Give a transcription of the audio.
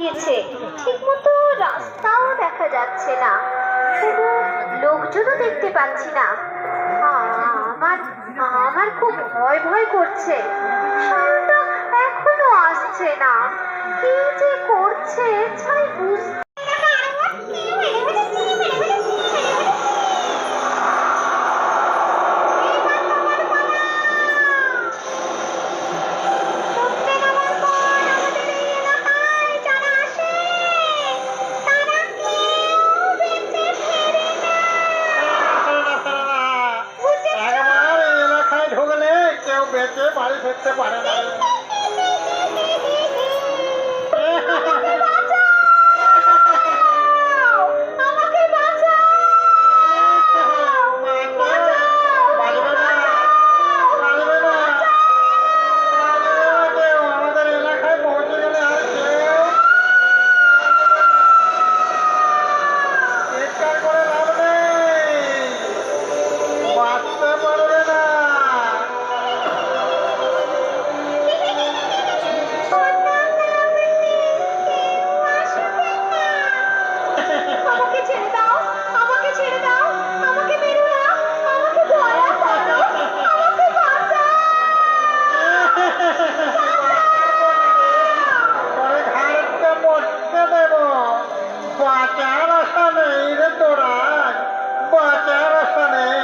গিয়েছে। ঠিক মতো রাস্তাও দেখা যাচ্ছে না। শুধু লোকজনও দেখতে পাচ্ছি না। আমার আমার খুব ভয় ভয় করছে। সাপটা এখনও আসছে না। কি যে করছে বুঝতে কেউ বেঁচে বাড়ি ফিরতে পারে না বাঁচার আশা নেই রে তোরা। বাঁচার আশা নেই।